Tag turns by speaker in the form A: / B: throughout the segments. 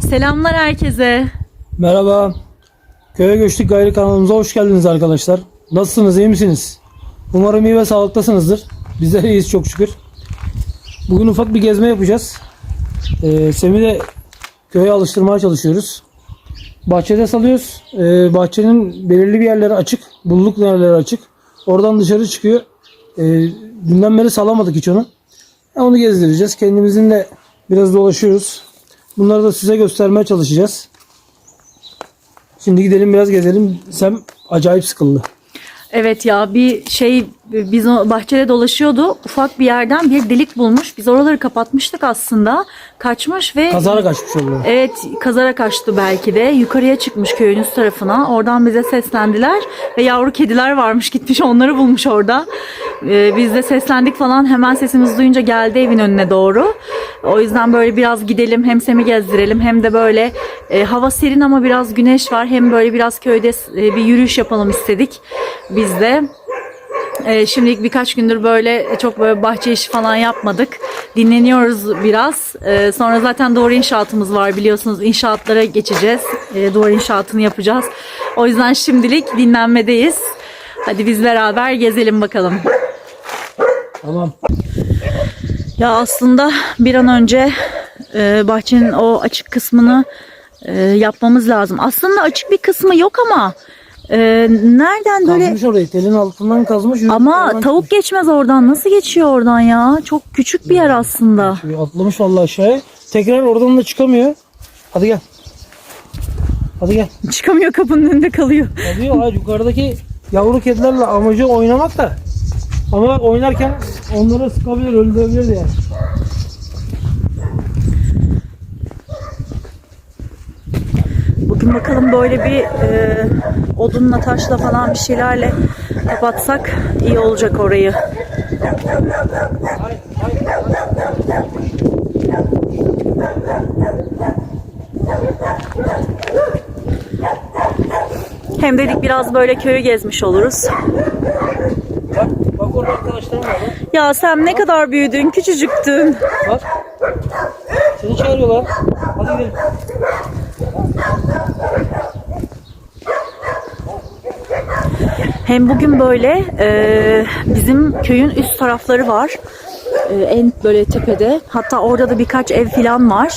A: Selamlar herkese.
B: Merhaba. Köye Göçtük Gayri kanalımıza hoş geldiniz arkadaşlar. Nasılsınız, iyi misiniz? Umarım iyi ve sağlıktasınızdır. Bizler iyiyiz çok şükür. Bugün ufak bir gezme yapacağız. Ee, Sem'i de köye alıştırmaya çalışıyoruz. Bahçede salıyoruz. Ee, bahçenin belirli bir yerleri açık. Bulluk yerleri açık. Oradan dışarı çıkıyor. Ee, dünden beri salamadık hiç onu. Ya onu gezdireceğiz. Kendimizin de biraz dolaşıyoruz. Bunları da size göstermeye çalışacağız. Şimdi gidelim biraz gezelim. Sem acayip sıkıldı.
A: Evet ya bir şey biz bahçede dolaşıyordu. Ufak bir yerden bir delik bulmuş. Biz oraları kapatmıştık aslında. Kaçmış ve
B: Kazara kaçmış oldu.
A: Evet kazara kaçtı belki de. Yukarıya çıkmış köyün üst tarafına. Oradan bize seslendiler. Ve yavru kediler varmış gitmiş onları bulmuş orada. Ee, biz de seslendik falan. Hemen sesimizi duyunca geldi evin önüne doğru. O yüzden böyle biraz gidelim. Hem Sem'i gezdirelim hem de böyle e, hava serin ama biraz güneş var. Hem böyle biraz köyde e, bir yürüyüş yapalım istedik. Biz de. Ee, şimdilik birkaç gündür böyle çok böyle bahçe işi falan yapmadık. Dinleniyoruz biraz. Ee, sonra zaten duvar inşaatımız var biliyorsunuz. İnşaatlara geçeceğiz. Ee, duvar inşaatını yapacağız. O yüzden şimdilik dinlenmedeyiz. Hadi biz beraber gezelim bakalım.
B: Tamam.
A: Ya aslında bir an önce e, bahçenin o açık kısmını e, yapmamız lazım. Aslında açık bir kısmı yok ama e, nereden böyle...
B: Kazmış orayı. Telin altından kazmış.
A: Ama tavuk geçmez oradan. Nasıl geçiyor oradan ya? Çok küçük bir yer aslında.
B: Atlamış vallahi aşağıya. Tekrar oradan da çıkamıyor. Hadi gel. Hadi gel.
A: Çıkamıyor kapının önünde kalıyor.
B: Alıyor. Hayır yukarıdaki yavru kedilerle amacı oynamak da. Ama oynarken onları sıkabilir, öldürebilir yani.
A: Bugün bakalım böyle bir e, odunla taşla falan bir şeylerle kapatsak iyi olacak orayı. Hem dedik biraz böyle köyü gezmiş oluruz.
B: Orada arkadaşlarım var.
A: Ya sen ne kadar büyüdün, küçücüktün.
B: bak. Seni çağırıyorlar. Hadi gidelim.
A: Hem bugün böyle e, bizim köyün üst tarafları var. E, en böyle tepede. Hatta orada da birkaç ev falan var.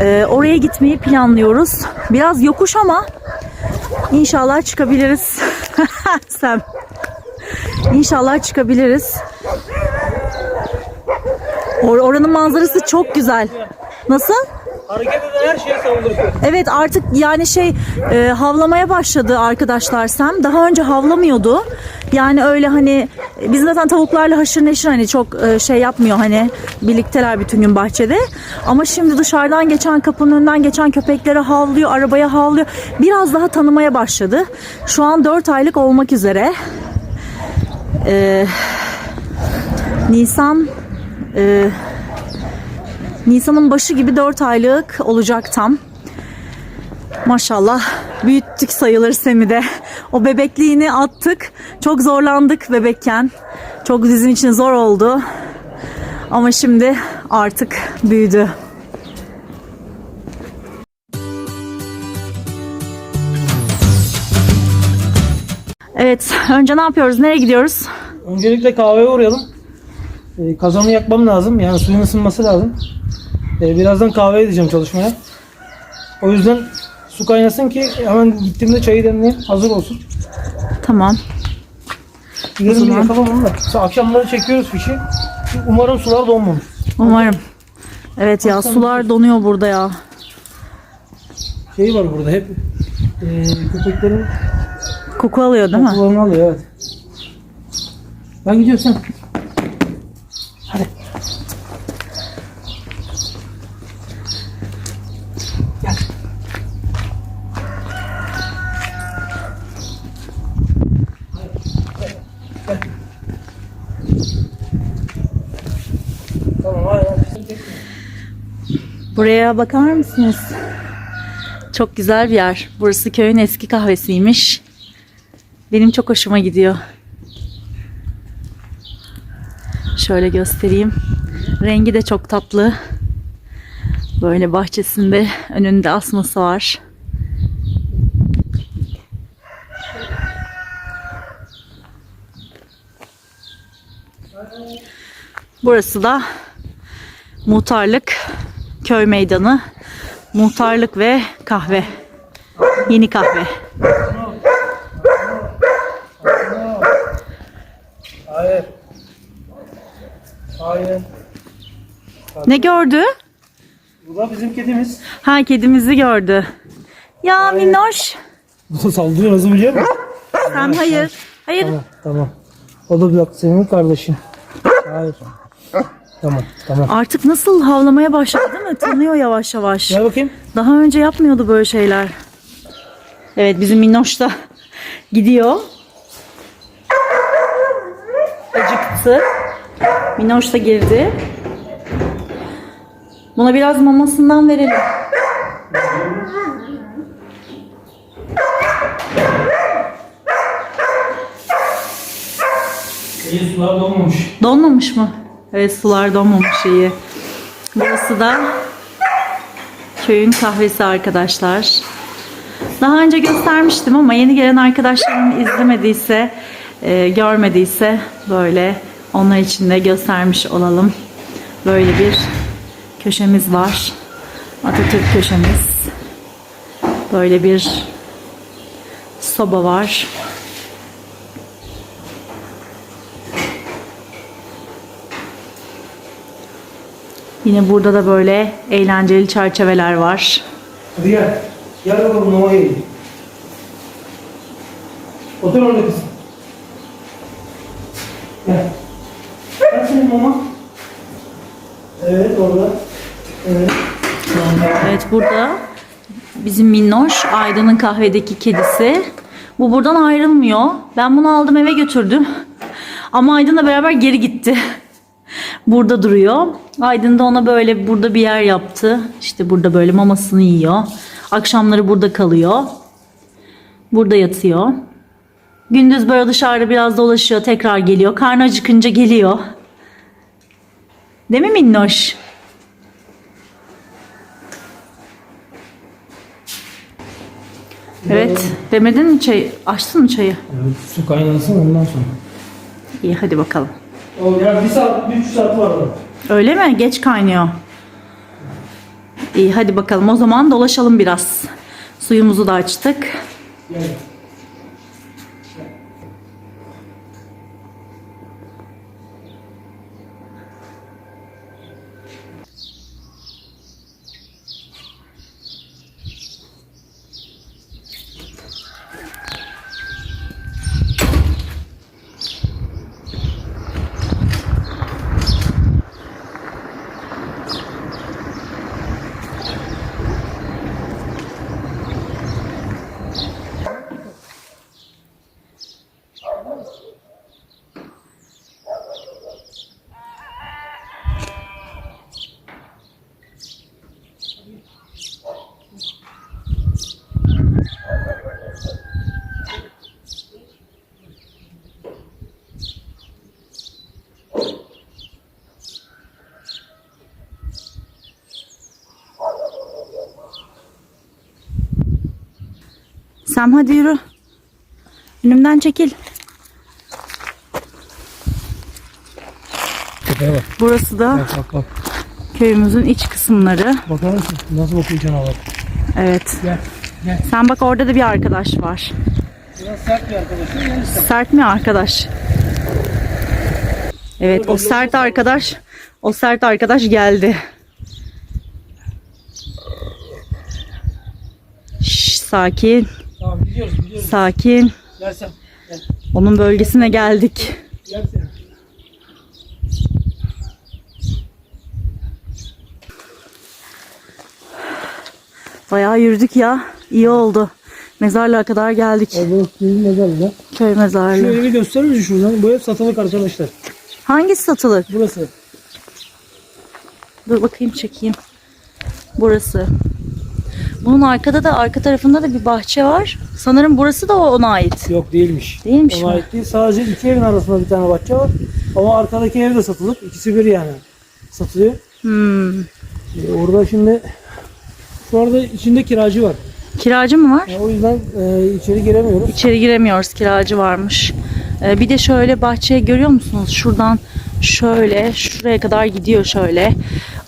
A: E, oraya gitmeyi planlıyoruz. Biraz yokuş ama inşallah çıkabiliriz. Sen. İnşallah çıkabiliriz. Or- oranın manzarası çok güzel. Nasıl?
B: Hareket eden her şeye saldırıyor.
A: Evet artık yani şey e, havlamaya başladı arkadaşlar Sem. Daha önce havlamıyordu. Yani öyle hani biz zaten tavuklarla haşır neşir hani çok e, şey yapmıyor hani birlikteler bütün gün bahçede. Ama şimdi dışarıdan geçen kapının önünden geçen köpeklere havlıyor, arabaya havlıyor. Biraz daha tanımaya başladı. Şu an 4 aylık olmak üzere. E, Nisan e, Nisan'ın başı gibi 4 aylık olacak tam. Maşallah büyüttük sayılır Sem'i de. O bebekliğini attık. Çok zorlandık bebekken. Çok bizim için zor oldu. Ama şimdi artık büyüdü. Evet, önce ne yapıyoruz? Nereye gidiyoruz?
B: Öncelikle kahveye uğrayalım. Ee, kazanı yakmam lazım. Yani suyun ısınması lazım. Ee, birazdan kahve edeceğim çalışmaya. O yüzden su kaynasın ki hemen gittiğimde çayı demleyeyim. Hazır olsun.
A: Tamam.
B: Gidelim bir yakalım onu da. Mesela akşamları çekiyoruz fişi. Umarım sular donmamış.
A: Umarım. Evet ya sular donuyor burada ya.
B: Şey var burada hep e, köpeklerin
A: Koku alıyor değil mi?
B: kokularını alıyor evet. Ben gidiyorum sen. Hadi. Gel. Tamam.
A: Buraya bakar mısınız? Çok güzel bir yer. Burası köyün eski kahvesiymiş. Benim çok hoşuma gidiyor. Şöyle göstereyim. Rengi de çok tatlı. Böyle bahçesinde önünde asması var. Burası da muhtarlık köy meydanı. Muhtarlık ve kahve. Yeni kahve.
B: Hayır.
A: Ne gördü?
B: Bu da bizim kedimiz.
A: Ha kedimizi gördü. Ya minnoş.
B: Bu da saldırıyor nasıl biliyor musun?
A: Sen hayır. Hayır.
B: Tamam tamam. O da dakika senin kardeşin. Hayır. Tamam tamam.
A: Artık nasıl havlamaya başladı değil mi? Tanıyor yavaş yavaş.
B: Gel bakayım.
A: Daha önce yapmıyordu böyle şeyler. Evet bizim minnoş da gidiyor. Acıktı. Minnoş da girdi. Buna biraz mamasından verelim.
B: İyi sular dolmamış.
A: Donmamış mı? Evet sular donmamış iyi. Burası da köyün kahvesi arkadaşlar. Daha önce göstermiştim ama yeni gelen arkadaşlarım izlemediyse, e, görmediyse böyle onlar için de göstermiş olalım. Böyle bir köşemiz var. Atatürk köşemiz. Böyle bir soba var. Yine burada da böyle eğlenceli çerçeveler var.
B: Hadi gel. Gel bakalım mama yiyelim. Otur orada kızım. Gel. Mama. Evet orada. Evet.
A: Evet burada bizim Minnoş Aydın'ın kahvedeki kedisi. Bu buradan ayrılmıyor. Ben bunu aldım eve götürdüm. Ama Aydın'la beraber geri gitti. Burada duruyor. Aydın da ona böyle burada bir yer yaptı. İşte burada böyle mamasını yiyor. Akşamları burada kalıyor. Burada yatıyor. Gündüz böyle dışarıda biraz dolaşıyor, tekrar geliyor. Karnı acıkınca geliyor. Değil mi Minnoş? Evet. Demedin mi çay? Açtın mı çayı?
B: Evet, su kaynasın ondan sonra.
A: İyi hadi bakalım.
B: O ya bir saat, bir üç saat var orada.
A: Öyle mi? Geç kaynıyor. İyi hadi bakalım. O zaman dolaşalım biraz. Suyumuzu da açtık.
B: Gel.
A: Sam hadi yürü. Önümden çekil.
B: Bak.
A: Burası da
B: Bak bak bak.
A: köyümüzün iç kısımları.
B: Bakar mısın? Nasıl bakıyor canavar?
A: Evet.
B: Gel. Gel.
A: Sen bak orada da bir arkadaş var.
B: Biraz sert bir arkadaşım. İşte.
A: Sert mi arkadaş? Evet o sert arkadaş o sert arkadaş geldi. Şş, sakin,
B: Tamam gidiyoruz gidiyoruz.
A: sakin.
B: Gel sen. Gel.
A: Onun bölgesine geldik.
B: Gel sen.
A: Bayağı yürüdük ya. İyi oldu. Mezarlığa kadar geldik.
B: Bu bizim mezarlığı.
A: Köy mezarlığı.
B: Şöyle bir gösterir misin şuradan? Bu ev satılık arkadaşlar.
A: Hangisi satılık?
B: Burası.
A: Dur bakayım çekeyim. Burası. Bunun arkada da arka tarafında da bir bahçe var. Sanırım burası da ona ait.
B: Yok değilmiş.
A: Değilmiş
B: Ona
A: mi?
B: ait değil. Sadece iki evin arasında bir tane bahçe var. Ama arkadaki ev de satılık. İkisi bir yani. Satılıyor.
A: Hmm.
B: E, orada şimdi şu arada içinde kiracı var.
A: Kiracı mı var?
B: Yani o yüzden e, içeri giremiyoruz.
A: İçeri giremiyoruz kiracı varmış. Ee, bir de şöyle bahçeye görüyor musunuz? Şuradan şöyle şuraya kadar gidiyor şöyle.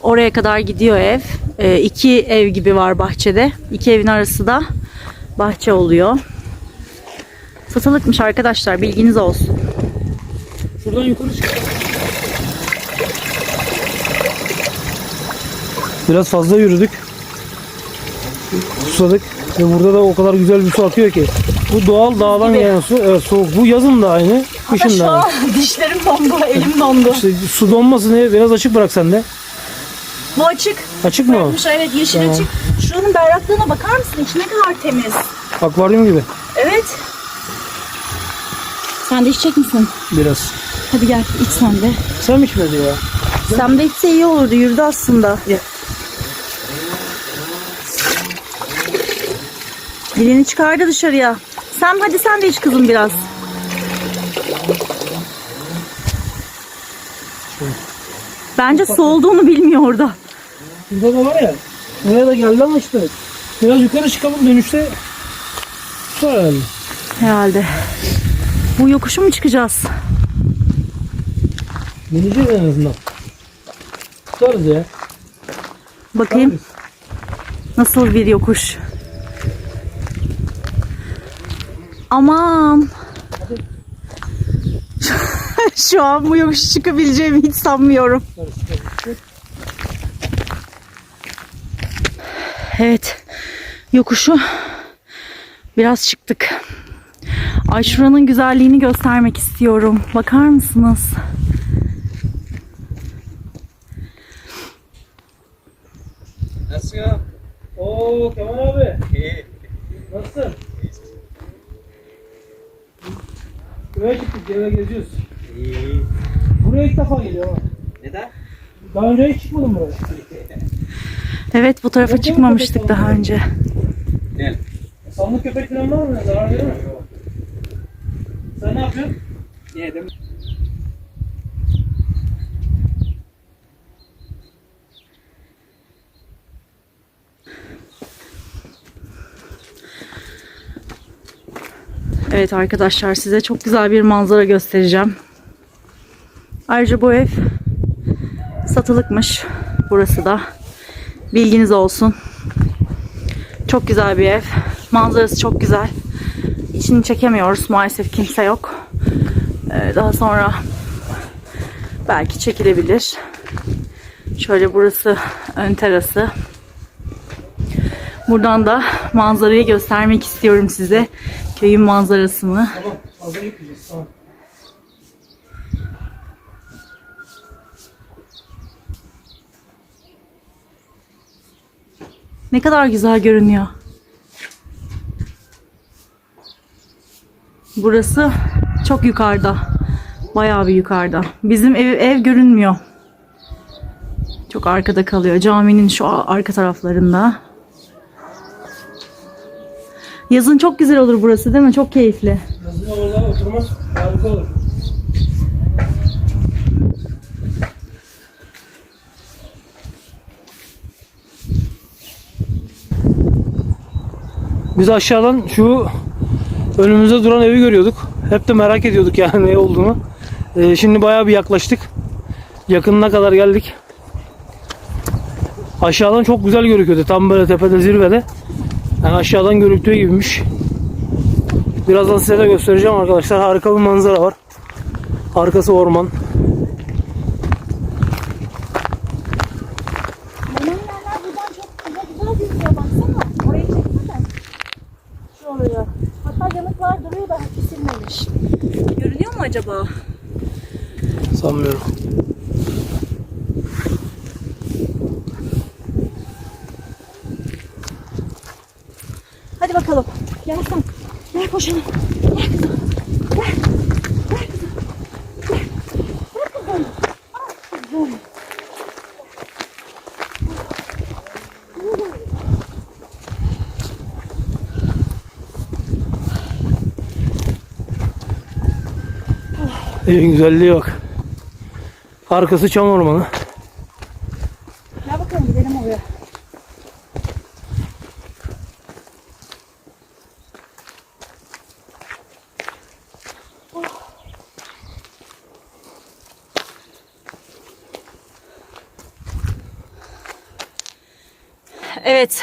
A: Oraya kadar gidiyor ev. Ee, iki ev gibi var bahçede. İki evin arası da bahçe oluyor. Satılıkmış arkadaşlar bilginiz olsun.
B: Şuradan yukarı çık. Biraz fazla yürüdük. Susadık. Ve burada da o kadar güzel bir su akıyor ki. Bu doğal dağdan
A: gibi.
B: gelen su. Evet soğuk. Bu yazın da aynı. Kışın da aynı.
A: dişlerim dondu, elim dondu.
B: İşte su donmasın diye biraz açık bırak sen de.
A: Bu açık.
B: Açık mı o?
A: Bırakmış, evet yeşil
B: Tamam.
A: açık. Şuranın berraklığına bakar mısın? İçi ne kadar temiz.
B: Akvaryum gibi.
A: Evet. Sen de içecek misin?
B: Biraz.
A: Hadi gel iç sen de.
B: Sen mi içmedi ya?
A: Sen de içse iyi olurdu. Yürüdü aslında.
B: Ye.
A: Dilini çıkardı dışarıya. Sen hadi sen de iç kızım biraz. Bence soğuduğunu bilmiyor orada.
B: Burada da var ya. Buraya da geldi ama işte. Biraz yukarı çıkalım dönüşte. Su herhalde.
A: Herhalde. Bu yokuşu mu çıkacağız?
B: Deneyeceğiz en azından. Tutarız ya.
A: Bakayım nasıl bir yokuş. Aman. Şu an bu yokuş çıkabileceğimi hiç sanmıyorum. Evet. Yokuşu biraz çıktık. Ay şuranın güzelliğini göstermek istiyorum. Bakar mısınız?
B: Nasılsın ya? Oo Kemal abi. Nasılsın? Köye çıktık eve geziyoruz.
C: İyi.
B: Buraya ilk defa geliyor ama.
C: Neden?
B: Daha önce hiç çıkmadım buraya.
A: Evet bu tarafa çıkmamıştık daha önce.
C: Ne?
B: Sandık köpek falan var mı? Zarar verir mi? Sen ne yapıyorsun?
C: Yedim.
A: Evet arkadaşlar size çok güzel bir manzara göstereceğim. Ayrıca bu ev satılıkmış. Burası da. Bilginiz olsun. Çok güzel bir ev. Manzarası çok güzel. İçini çekemiyoruz. Maalesef kimse yok. Ee, daha sonra belki çekilebilir. Şöyle burası ön terası. Buradan da manzarayı göstermek istiyorum size. Köyün manzarasını.
B: Tamam. Hazır yükleyeceğiz. Tamam.
A: Ne kadar güzel görünüyor. Burası çok yukarıda. Bayağı bir yukarıda. Bizim ev, ev görünmüyor. Çok arkada kalıyor. Caminin şu arka taraflarında. Yazın çok güzel olur burası değil mi? Çok keyifli.
B: Yazın orada oturmak harika olur. Biz aşağıdan şu önümüzde duran evi görüyorduk. Hep de merak ediyorduk yani ne olduğunu. Ee, şimdi bayağı bir yaklaştık. Yakınına kadar geldik. Aşağıdan çok güzel gözüküyordu. Tam böyle tepede zirvede. Yani aşağıdan görüktüğü gibiymiş. Birazdan size de göstereceğim arkadaşlar. Harika bir manzara var. Arkası orman.
A: Yanan yerler buradan çok güzel, güzel gözüküyor baksana. Orayı çeksene. Şuraya. Hatta yanıklar duruyor da kesilmemiş. Görünüyor mu acaba?
B: Sanmıyorum.
A: Hadi bakalım. Gel sen. Gel koşalım. Gel kızım. Gel. Gel kızım. Gel. Bırak kızım. Ah kızım.
B: Evin güzelliği bak. Arkası çam ormanı.
A: Ya bakalım gidelim oraya. Evet.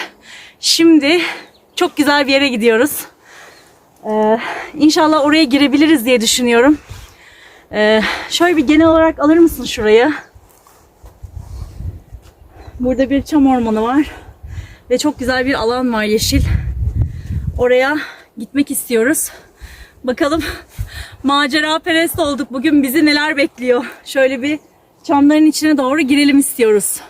A: Şimdi çok güzel bir yere gidiyoruz. Ee, inşallah oraya girebiliriz diye düşünüyorum. Ee, şöyle bir genel olarak alır mısın şurayı? Burada bir çam ormanı var. Ve çok güzel bir alan var yeşil. Oraya gitmek istiyoruz. Bakalım macera perest olduk. Bugün bizi neler bekliyor? Şöyle bir çamların içine doğru girelim istiyoruz.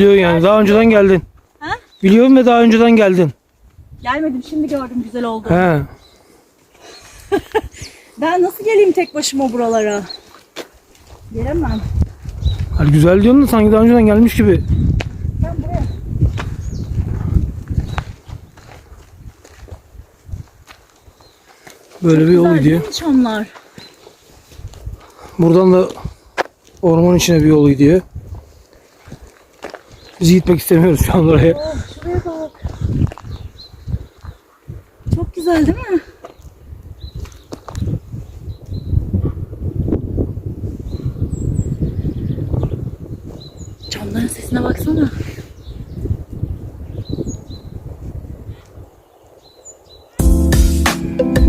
B: Biliyor yani daha önceden geldin.
A: Ha?
B: Biliyorum ve daha önceden geldin.
A: Gelmedim şimdi gördüm güzel oldu.
B: He.
A: Ben nasıl geleyim tek başıma buralara? Gelemem.
B: Hani güzel diyorsun da sanki daha önceden gelmiş gibi.
A: Ben buraya.
B: Böyle bir yol
A: Güzel
B: gidiyor.
A: değil mi çamlar?
B: Buradan da orman içine bir yol gidiyor. Biz gitmek istemiyoruz şu an oraya.
A: Oh şuraya bak. Çok güzel değil mi? Çamların sesine baksana.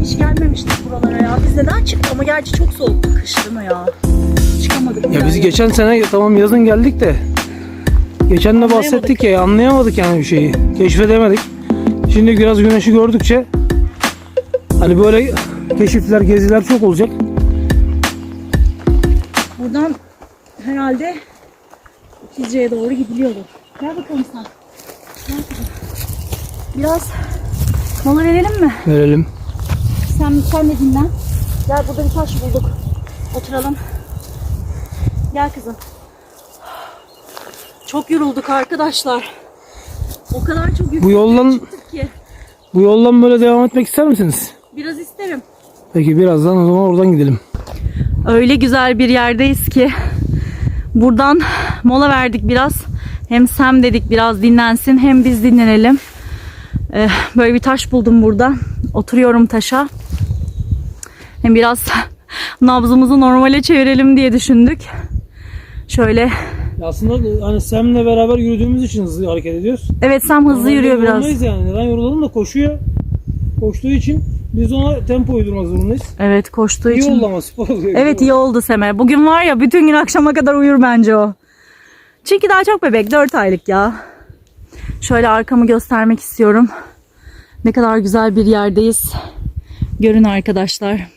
A: Hiç gelmemiştik buralara ya. Biz neden çıktık ama gerçi çok soğuktu kış değil mi ya? Çıkamadık.
B: Ya biz geçen sene tamam yazın geldik de geçen de bahsettik ya anlayamadık yani bir şeyi. Keşfedemedik. Şimdi biraz güneşi gördükçe hani böyle keşifler, geziler çok olacak.
A: Buradan herhalde İkizce'ye doğru gidiliyordu. Gel bakalım sen. Gel. Biraz mola verelim mi?
B: Verelim.
A: Sen, de dinlen. Gel burada bir taş bulduk. Oturalım. Gel kızım. Çok yorulduk arkadaşlar. O kadar çok
B: Bu yoldan
A: çıktık ki.
B: bu yoldan böyle devam etmek ister misiniz?
A: Biraz isterim.
B: Peki birazdan o zaman oradan gidelim.
A: Öyle güzel bir yerdeyiz ki buradan mola verdik biraz. Hem Sam dedik biraz dinlensin hem biz dinlenelim. Ee, böyle bir taş buldum burada. Oturuyorum taşa. Hem biraz nabzımızı normale çevirelim diye düşündük. Şöyle.
B: Ya aslında hani Sam'le beraber yürüdüğümüz için hızlı hareket ediyoruz.
A: Evet Sam hızlı
B: Normalde
A: yürüyor biraz.
B: yani. Neden yorulalım da koşuyor. Koştuğu için biz ona tempo uydurmak zorundayız.
A: Evet koştuğu
B: İyi
A: için.
B: oldu ama spor oluyor.
A: Evet iyi oldu Seme. Bugün var ya bütün gün akşama kadar uyur bence o. Çünkü daha çok bebek 4 aylık ya. Şöyle arkamı göstermek istiyorum. Ne kadar güzel bir yerdeyiz. Görün arkadaşlar.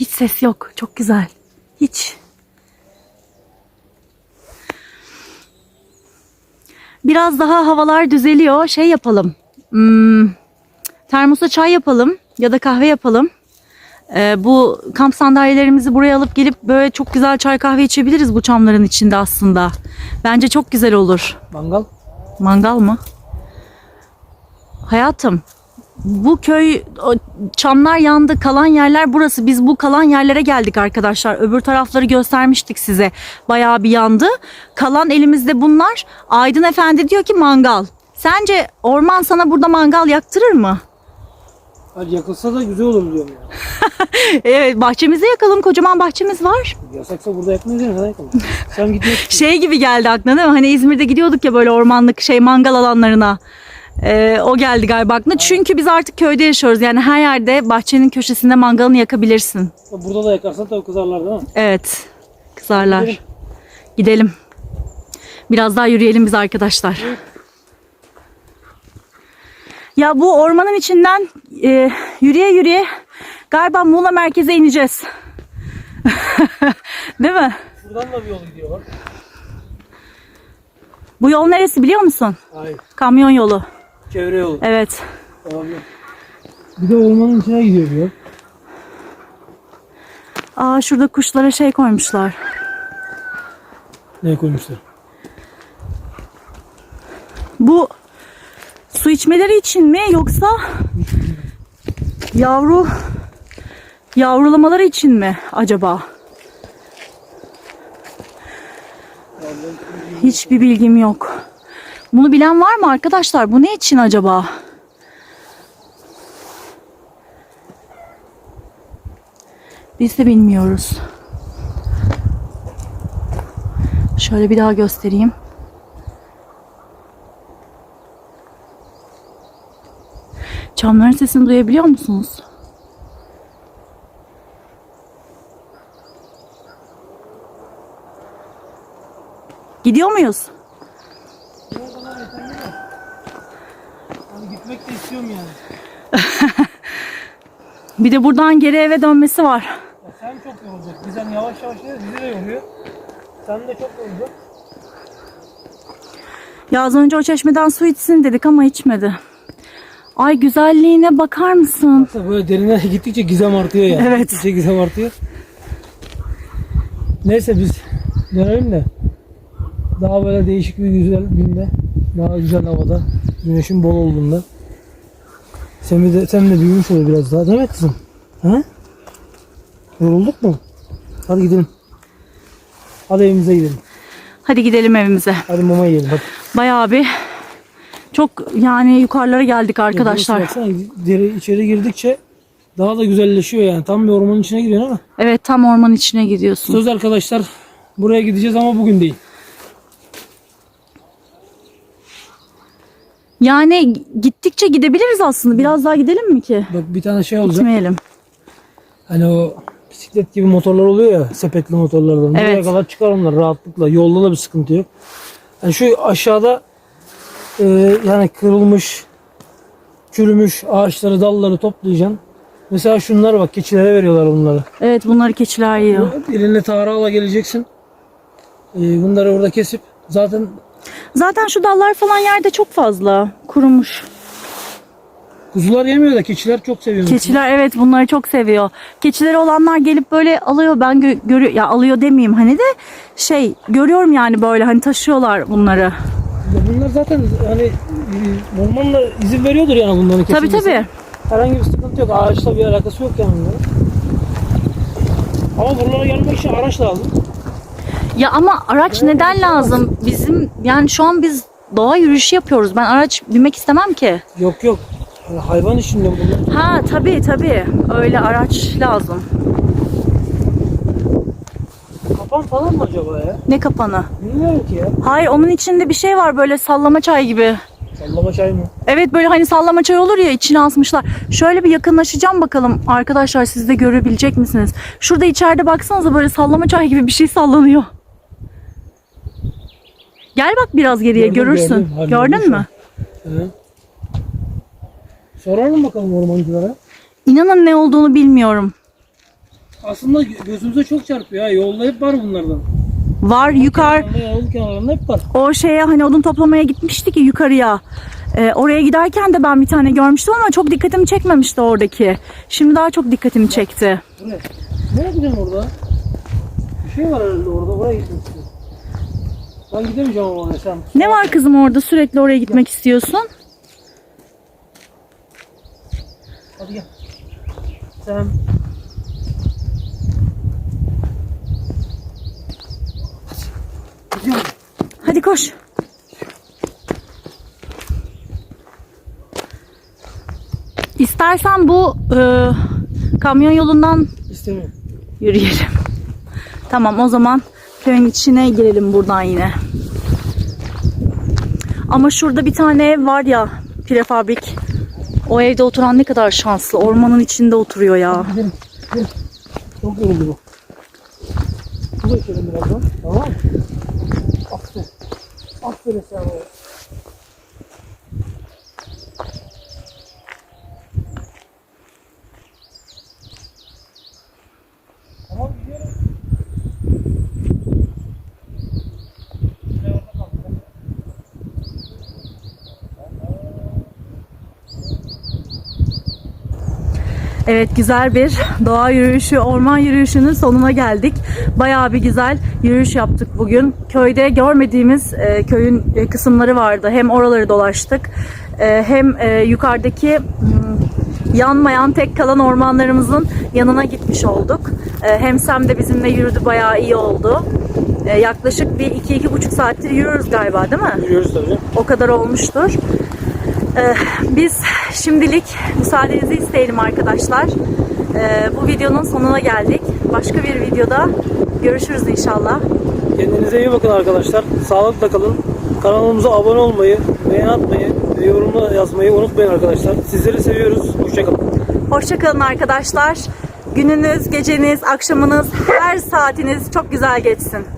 A: Hiç ses yok. Çok güzel. Hiç. Biraz daha havalar düzeliyor. Şey yapalım. Hmm, termosa çay yapalım ya da kahve yapalım. Ee, bu kamp sandalyelerimizi buraya alıp gelip böyle çok güzel çay kahve içebiliriz bu çamların içinde aslında. Bence çok güzel olur.
B: Mangal.
A: Mangal mı? Hayatım bu köy çamlar yandı kalan yerler burası. Biz bu kalan yerlere geldik arkadaşlar. Öbür tarafları göstermiştik size. Bayağı bir yandı. Kalan elimizde bunlar. Aydın Efendi diyor ki mangal. Sence orman sana burada mangal yaktırır mı?
B: Hadi yakılsa da güzel olur diyorum ya.
A: Evet bahçemize yakalım. Kocaman bahçemiz var.
B: Yasaksa burada yakmayız ya yakalım? Sen gitmek
A: Şey gibi geldi aklına değil mi? Hani İzmir'de gidiyorduk ya böyle ormanlık şey mangal alanlarına. Ee, o geldi galiba aklına. Çünkü biz artık köyde yaşıyoruz. Yani her yerde bahçenin köşesinde mangalını yakabilirsin.
B: Burada da yakarsan tabii kızarlar değil mi?
A: Evet. Kızarlar.
B: Gidelim.
A: Gidelim. Biraz daha yürüyelim biz arkadaşlar. Ya bu ormanın içinden e, yürüye yürüye galiba Muğla merkeze ineceğiz. Değil mi?
B: Buradan da bir yol gidiyor bak.
A: Bu yol neresi biliyor musun?
B: Hayır.
A: Kamyon yolu.
B: Çevre yolu.
A: Evet.
B: Olabilir. Bir de ormanın içine gidiyor diyor.
A: Aa şurada kuşlara şey koymuşlar.
B: Ne koymuşlar?
A: Bu su içmeleri için mi yoksa yavru yavrulamaları için mi acaba? Hiçbir bilgim yok. Bunu bilen var mı arkadaşlar? Bu ne için acaba? Biz de bilmiyoruz. Şöyle bir daha göstereyim. Çamların sesini duyabiliyor musunuz? Gidiyor muyuz?
B: Hani gitmek de istiyorum yani.
A: Bir de buradan geri eve dönmesi var.
B: Ya sen çok yorulacak. Biz hani yavaş yavaş gidiyoruz. Bizi de yoruyor. Sen de çok yorulacak.
A: Ya az önce o çeşmeden su içsin dedik ama içmedi. Ay güzelliğine bakar mısın?
B: Aslında böyle derine gittikçe gizem artıyor ya.
A: Evet.
B: Gittikçe gizem artıyor. Neyse biz dönelim de daha böyle değişik bir güzel günde daha güzel havada güneşin bol olduğunda sen de, sen de büyümüş olur biraz daha değil mi kızım? Ha? Yorulduk mu? Hadi gidelim. Hadi evimize gidelim.
A: Hadi gidelim evimize.
B: Hadi mama yiyelim. Hadi.
A: Bayağı bir çok yani yukarılara geldik arkadaşlar.
B: Baksana, deri içeri girdikçe daha da güzelleşiyor yani. Tam bir ormanın içine giriyorsun ama.
A: Evet tam ormanın içine gidiyorsun.
B: Söz arkadaşlar buraya gideceğiz ama bugün değil.
A: Yani gittikçe gidebiliriz aslında. Biraz daha gidelim mi ki?
B: Bak bir tane şey olacak.
A: Gitmeyelim.
B: Hani o bisiklet gibi motorlar oluyor ya sepetli motorlardan. Buraya
A: Evet.
B: kadar çıkar onlar rahatlıkla. Yolda da bir sıkıntı yok. Yani şu aşağıda e, yani kırılmış, çürümüş ağaçları, dalları toplayacaksın. Mesela şunlar bak keçilere veriyorlar bunları.
A: Evet bunları keçiler yiyor.
B: Elinle tarağla geleceksin. E, bunları orada kesip zaten
A: Zaten şu dallar falan yerde çok fazla kurumuş.
B: kuzular yemiyor da keçiler çok seviyor.
A: Keçiler evet bunları çok seviyor. Keçileri olanlar gelip böyle alıyor ben gö- görüyor ya alıyor demeyeyim hani de şey görüyorum yani böyle hani taşıyorlar bunları.
B: Ya Bunlar zaten hani e, ormanla izin veriyordur yani bunların
A: Tabii
B: kesilmesi.
A: tabii.
B: Herhangi bir sıkıntı yok. Ağaçla bir alakası yok yani bunların. Ama buralara gelmek için araç lazım.
A: Ya ama araç neden lazım? Bizim yani şu an biz doğa yürüyüşü yapıyoruz. Ben araç binmek istemem ki.
B: Yok yok. Yani hayvan içinde bunlar.
A: Ha tabii tabii. Öyle araç lazım.
B: Kapan falan mı acaba ya?
A: Ne kapanı?
B: Bilmiyorum ki ya.
A: Hayır onun içinde bir şey var böyle sallama çay gibi.
B: Sallama çay mı?
A: Evet böyle hani sallama çay olur ya içine asmışlar. Şöyle bir yakınlaşacağım bakalım arkadaşlar siz de görebilecek misiniz? Şurada içeride baksanıza böyle sallama çay gibi bir şey sallanıyor. Gel bak biraz geriye
B: Gördüm,
A: görürsün.
B: gördüm.
A: Gördün mü?
B: He. Soralım bakalım ormancılara.
A: İnanın ne olduğunu bilmiyorum.
B: Aslında gözümüze çok çarpıyor ha. Yolda hep var bunlardan.
A: Var yukarı
B: Kenarında, yol kenarlarında hep var.
A: o şeye hani odun toplamaya gitmiştik ya yukarıya. Ee, oraya giderken de ben bir tane görmüştüm ama çok dikkatimi çekmemişti oradaki. Şimdi daha çok dikkatimi çekti.
B: Buraya. Ne yapacaksın orada? Bir şey var herhalde orada. Gitmek istiyorum. Ben gidemeyeceğim ama oraya sen.
A: Ne var kızım orada sürekli oraya gitmek istiyorsun?
B: Hadi gel. Sen Gidiyorum.
A: Hadi koş. İstersen bu e, kamyon yolundan
B: İstemiyorum.
A: yürüyelim. Tamam o zaman köyün içine girelim buradan yine. Ama şurada bir tane ev var ya prefabrik. O evde oturan ne kadar şanslı. Ormanın içinde oturuyor ya.
B: Çok yoruldu bu. Bu da içelim birazdan. Tamam mı? Aferin. Aferin sana.
A: Evet güzel bir doğa yürüyüşü, orman yürüyüşünün sonuna geldik. Bayağı bir güzel yürüyüş yaptık bugün. Köyde görmediğimiz e, köyün e, kısımları vardı. Hem oraları dolaştık e, hem e, yukarıdaki hmm, yanmayan tek kalan ormanlarımızın yanına gitmiş olduk. E, hem Sam de bizimle yürüdü bayağı iyi oldu. E, yaklaşık bir iki iki buçuk saattir yürüyoruz galiba değil mi?
B: Yürüyoruz tabii.
A: O kadar olmuştur. Ee, biz şimdilik müsaadenizi isteyelim arkadaşlar. Ee, bu videonun sonuna geldik. Başka bir videoda görüşürüz inşallah.
B: Kendinize iyi bakın arkadaşlar. Sağlıkla kalın. Kanalımıza abone olmayı, beğen atmayı ve yorumla yazmayı unutmayın arkadaşlar. Sizleri seviyoruz. Hoşçakalın.
A: Hoşçakalın arkadaşlar. Gününüz, geceniz, akşamınız, her saatiniz çok güzel geçsin.